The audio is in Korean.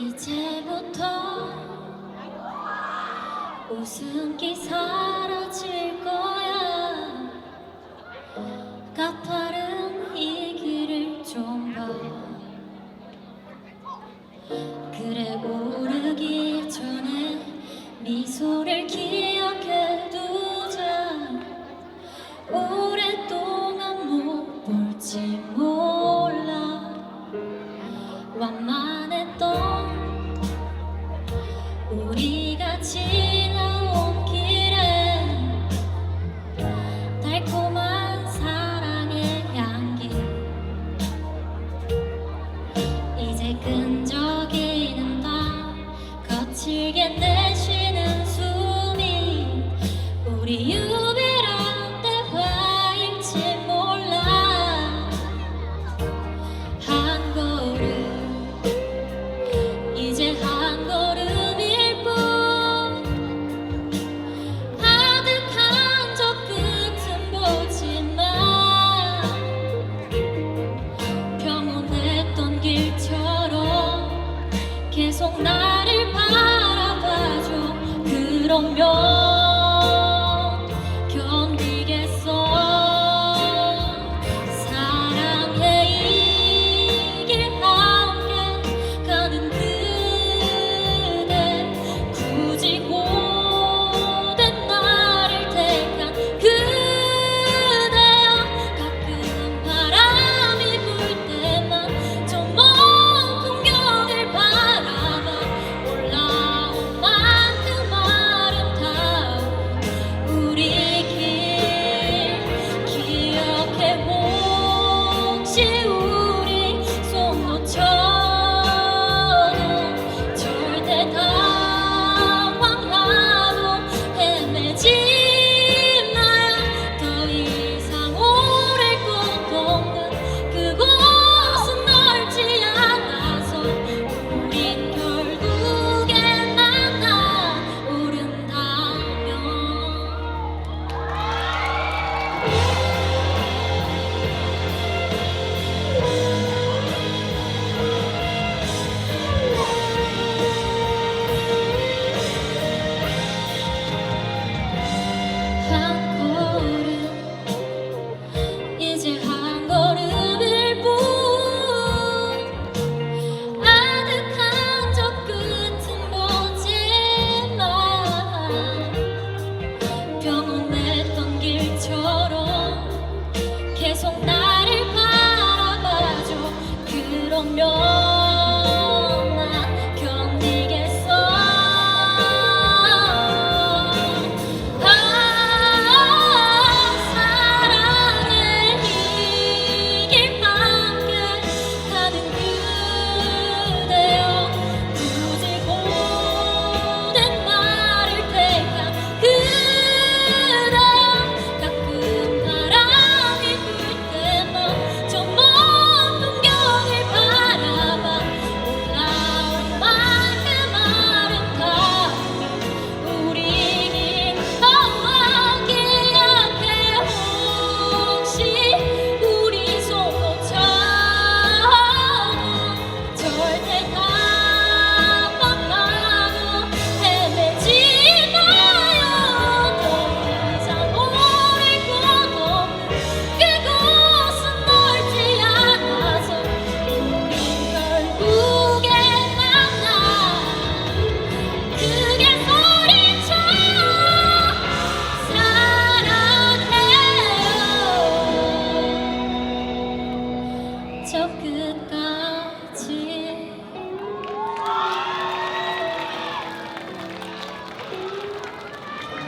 이제부터 웃음기 사라질 거야. 가파른 이 길을 좀 봐. 그래 오르기 전에 미소를 기억해 두자. 오랫동안 못 볼지 몰라. 완만했던 거칠게 내 งยอ 朋友。 끝까지.